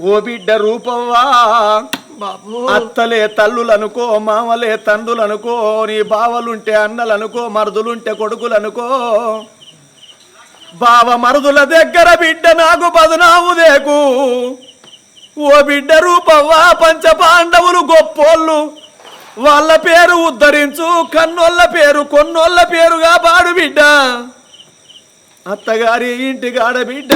ఓ బిడ్డ రూపవ్వా. బాబు. అత్తలే తల్లులనుకో మామలే తండ్రులనుకో నీ బావలుంటే అన్నలనుకో మరుదులుంటే కొడుకులనుకో. బావ మరుదుల దగ్గర బిడ్డ నాకు బదునాము దేకు. ఓ బిడ్డ రూపవ్వా పంచ పాండవులు గొప్పోళ్ళు. వాళ్ళ పేరు ఉద్ధరించు కన్నోళ్ళ పేరు కొన్నోళ్ళ పేరుగా పాడు బిడ్డ. అత్తగారి ఇంటికాడ బిడ్డ.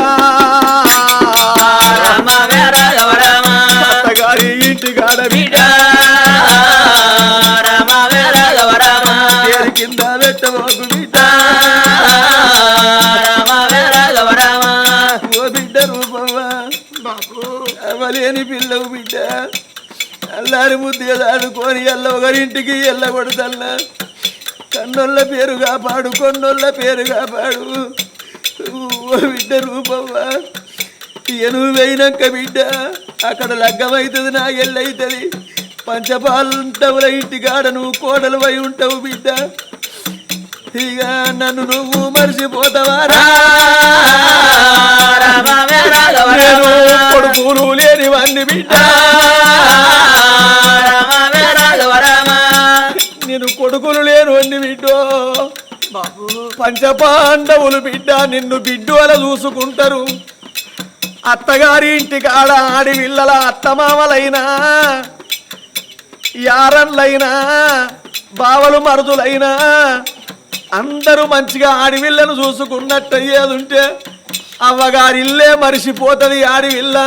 కింద పెట్టబోకు బిడ్డ. ఓ బిడ్డ రూపవ్వా అవలేని పిల్లవు బిడ్డ. అల్లారి ముద్దుగా దాడుకొని ఎల్ల ఒకరింటికి ఎల్ల కొడతల్లా. కన్నోళ్ళ పేరు కాపాడు కొన్నోళ్ళ పేరు కాపాడు. ఓ బిడ్డ రూపవ్వా ఎనుగు వేయినాక బిడ్డ అక్కడ లగ్గమవుతుంది నా ఎల్లవుతుంది పంచపాలుంటవుల ఇంటికాడ నువ్వు కోడలు పోయి ఉంటావు బిడ్డ. ఇక నన్ను నువ్వు మర్చిపోతావా? కొడుకులు లేనివన్నీ బిడ్డ. నేను కొడుకులు లేనివన్నీ బిడ్డో. బాబు. పంచపాండవులు బిడ్డ నిన్ను బిడ్డు అలా చూసుకుంటారు. అత్తగారి ఇంటికి ఆడ ఆడి పిల్లల అత్తమామలైనా. యారన్లైనా బావలు మరుదులైనా అందరూ మంచిగా ఆడివిళ్ళను చూసుకున్నట్టు అయ్యేది ఉంటే అవ్వగారిల్లే మరిసిపోతుంది ఆడివిల్ల